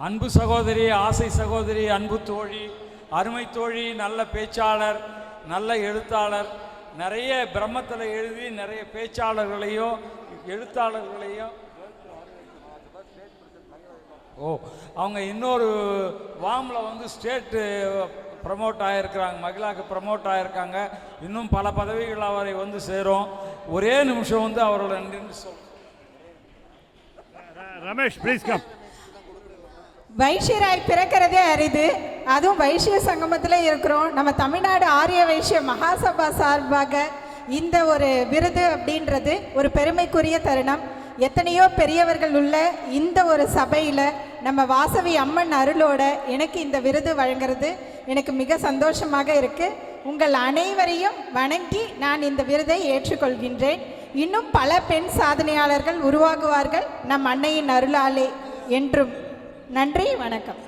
அன்பு சகோதரி ஆசை சகோதரி அன்பு தோழி அருமை தோழி நல்ல பேச்சாளர் நல்ல எழுத்தாளர் நிறைய பிரம்மத்தில் எழுதி நிறைய பேச்சாளர்களையும் எழுத்தாளர்களையும் ஓ அவங்க இன்னொரு வாமில் வந்து ஸ்டேட்டு ப்ரமோட் ஆகிருக்கிறாங்க மகிழாக்கு ப்ரமோட் ஆகிருக்காங்க இன்னும் பல பதவிகள் அவரை வந்து சேரும். ஒரே நிமிஷம் வந்து அவரோட நின்று சொல் ரமேஷ் ப்ளீஸ் கம் வைஷ்யராய் பிறக்கிறதே அரிது. அதுவும் வைஷ்ய சங்கமத்தில் இருக்கிறோம். நம்ம தமிழ்நாடு ஆரிய வைஷ்ய மகாசபா சார்பாக இந்த ஒரு விருது அப்படின்றது ஒரு பெருமைக்குரிய தருணம். எத்தனையோ பெரியவர்கள் உள்ள இந்த ஒரு சபையில் நம்ம வாசவி அம்மன் அருளோட எனக்கு இந்த விருது வழங்குறது எனக்கு மிக சந்தோஷமாக இருக்குது உங்கள் அனைவரையும் வணங்கி நான் இந்த விருதை ஏற்றுக்கொள்கின்றேன். இன்னும் பல பெண் சாதனையாளர்கள் உருவாகுவார்கள் நம் அன்னையின் அருளாலே என்றும். நன்றி வணக்கம்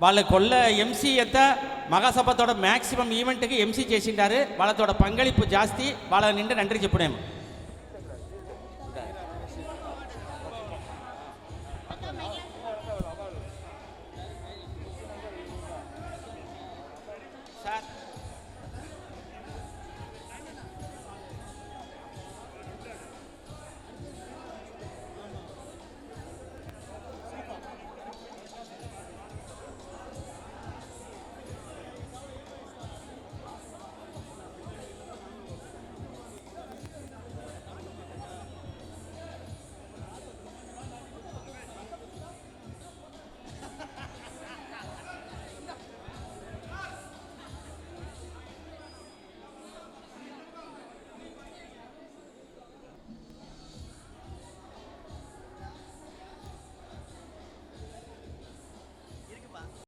వాళ్ళ కొల్ల ఎంసీ ఎత్త మహాసభతోడ మ్యాక్సిమం ఈవెంట్కి ఎంసీ చేసిండారు వాళ్ళతోడ పంగళిప్పు జాస్తి వాళ్ళ నిండా నండ్రి చెప్పుడేమో